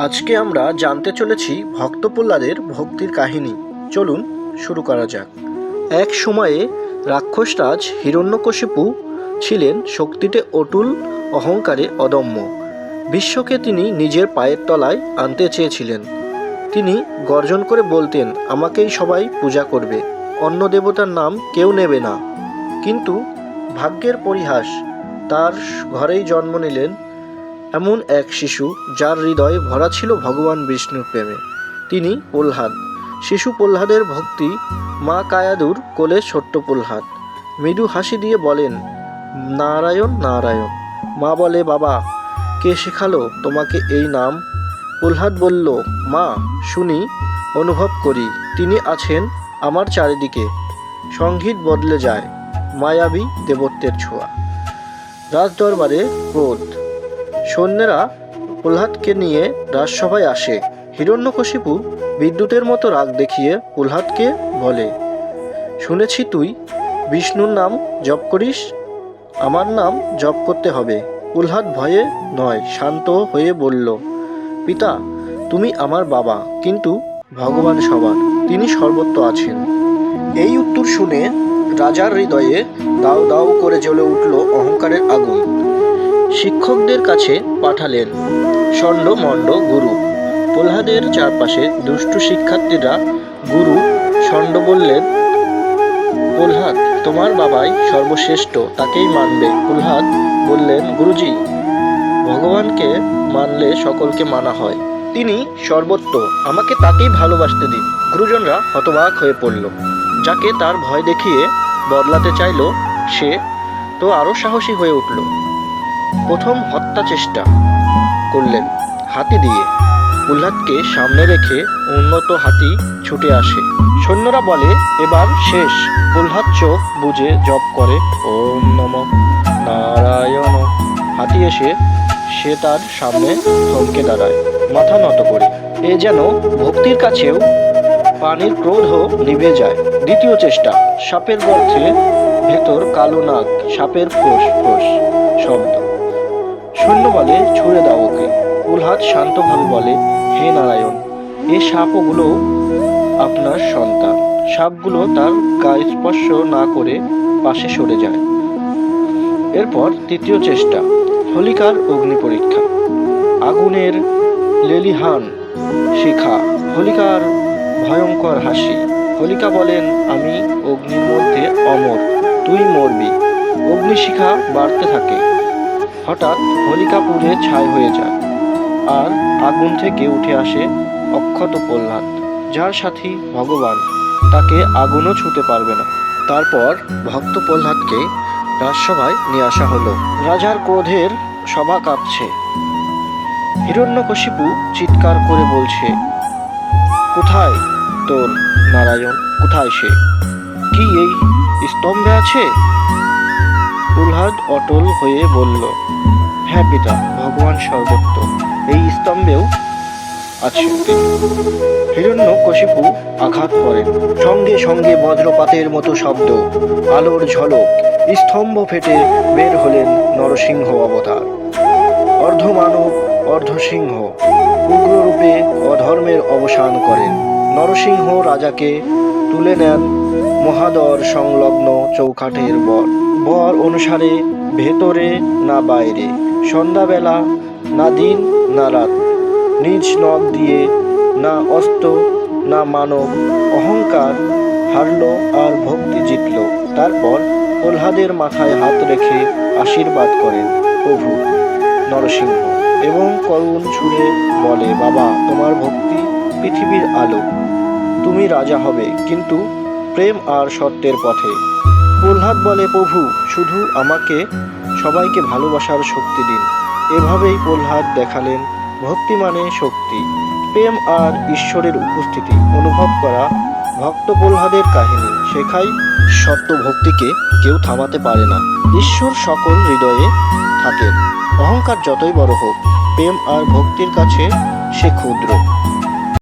আজকে আমরা জানতে চলেছি ভক্ত প্রহ্লাদের ভক্তির কাহিনী। চলুন শুরু করা যাক। এক সময়ে রাক্ষসরাজ হিরণ্যকশিপু ছিলেন শক্তিতে অটুল, অহংকারে অদম্য। বিশ্বকে তিনি নিজের পায়ের তলায় আনতে চেয়েছিলেন। তিনি গর্জন করে বলতেন, আমাকেই সবাই পূজা করবে, অন্য দেবতার নাম কেউ নেবে না। কিন্তু ভাগ্যের পরিহাস, তার ঘরেই জন্ম নিলেন এমন এক শিশু যার হৃদয়ে ভরা ছিল ভগবান বিষ্ণুর প্রেমে। তিনি প্রহ্লাদ। শিশু প্রহ্লাদের ভক্তি মা কায়াদুর কোলে ছোট্ট প্রহ্লাদ। মৃদু হাসি দিয়ে বলেন, নারায়ণ নারায়ণ। মা বলে, বাবা, কে শেখালো তোমাকে এই নাম? প্রহ্লাদ বলল, মা, শুনি, অনুভব করি। তিনি আছেন আমার চারিদিকে। সংগীত বদলে যায় মায়াবী দেবত্বের ছোঁয়া। রাজদরবারে ক্রোধ। সৈন্যেরা প্রহ্লাদকে নিয়ে রাজসভায় আসে। হিরণ্যকশিপু বিদ্যুতের মতো রাগ দেখিয়ে প্রহ্লাদকে বলে, শুনেছি তুই বিষ্ণুর নাম জপ করিস, আমার নাম জপ করতে হবে। প্রহ্লাদ ভয়ে নয়, শান্ত হয়ে বলল, পিতা, তুমি আমার বাবা, কিন্তু ভগবান সবার, তিনি সর্বত্র আছেন। এই উত্তর শুনে রাজার হৃদয়ে দাও দাউ করে জ্বলে উঠল অহংকারের আগুন। শিক্ষকদের কাছে পাঠালেন। ষণ্ড মণ্ড গুরু। প্রহ্লাদের চারপাশে দুষ্টু শিক্ষার্থীরা গুরু, ষণ্ড বললেন, প্রহ্লাদ, তোমার বাবাই সর্বশ্রেষ্ঠ, তাকেই মানবে। প্রহ্লাদ বললেন, গুরুজি, ভগবানকে মানলে সকলকে মানা হয়। তিনি সর্বত্র আমাকে তাকেই ভালোবাসতে দিন। গুরুজনরা হতবাক হয়ে পড়ল। যাকে তার ভয় দেখিয়ে বদলাতে চাইল সে, তো আরও সাহসী হয়ে উঠল। প্রথম হত্যা চেষ্টা করলেন হাতি দিয়ে। প্রহ্লাদকে সামনে রেখে উন্নত হাতি ছুটে আসে। সৈন্যরা বলে, এবার শেষ। প্রহ্লাদ চোখ বুঝে জপ করে, ওম নম নারায়ণ। হাতি এসে সে তার সামনে থমকে দাঁড়ায়, মাথা নত করে। এ যেন ভক্তির কাছেও পানির ক্রোধ নিভে যায়। দ্বিতীয় চেষ্টা, সাপের গর্তে ভেতর কালো নাগ, সাপের ফোঁস ফোঁস শব্দ। শূন্য বলে ছুঁড়ে দাও ওকে। প্রহ্লাদ শান্তভাবে বলে, হে নারায়ণ, এ সাপগুলো আপনার সন্তান। সাপগুলো তার গায়ে স্পর্শ না করে পাশে সরে যায়। এরপর তৃতীয় চেষ্টা, হোলিকার অগ্নি পরীক্ষা। আগুনের লেলিহান শিখা, হোলিকার ভয়ঙ্কর হাসি। হোলিকা বলেন, আমি অগ্নির মধ্যে অমর, তুই মরবি। অগ্নিশিখা বাড়তে থাকে। হঠাৎ হোলিকা পুড়ে ছাই হয়ে যায় আর আগুন থেকে উঠে আসে অক্ষত প্রহ্লাদ। যার সাথী ভগবান, তাকে আগুনও ছুতে পারবে না। তারপর ভক্ত প্রহ্লাদকে রাজসভায় নিয়ে আসা হলো। রাজার ক্রোধের সভা কাঁপছে। হিরণ্যকশিপু চিৎকার করে বলছে, কোথায় তোর নারায়ণ? কোথায় সে? কি এই স্তম্ভে আছে? প্রহ্লাদ অটল হয়ে বলল হ্যাঁ পিতা, ভগবান সর্বত্র এই স্তম্ভেও আছে হিরণ্য কশিপু আঘাত করেন। সঙ্গে সঙ্গে বজ্রপাতের মতো শব্দ, আলোর ঝলক, স্তম্ভ ফেটে বের হলেন নরসিংহ অবতার। অর্ধমানব, অর্ধসিংহ, উগ্ররূপে অধর্মের অবসান করেন। নরসিংহ রাজাকে তুলে নেন মহাদর সংলগ্ন চৌকাঠের বর বর অনুসারে ভেতরে না বাইরে, সন্ধ্যাবেলা, না দিন, না রাত। নিজ নখ দিয়ে না অস্ত না মানব, অহংকার হারল আর ভক্তি জিতল। তারপর প্রহ্লাদের মাথায় হাত রেখে আশীর্বাদ করেন প্রভু নরসিংহ এবং করুণ ছুঁড়ে বলে, বাবা, তোমার ভক্তি পৃথিবীর আলো। তুমি রাজা হবে, কিন্তু প্রেম আর সত্যের পথে প্রহ্লাদ বলে, প্রভু, শুধু আমাকে সবাইকে ভালোবাসার শক্তি দিন। এভাবেই প্রহ্লাদ দেখালেন ভক্তি মানে শক্তি, প্রেম আর ঈশ্বরের উপস্থিতি, অনুভব করা ভক্ত প্রহ্লাদের কাহিনী। শেখাই সত্য ভক্তিকে কেউ থামাতে পারে না। ঈশ্বর সকল হৃদয়ে থাকেন। অহংকার যতই বড় হোক, প্রেম আর ভক্তির কাছে সে ক্ষুদ্র।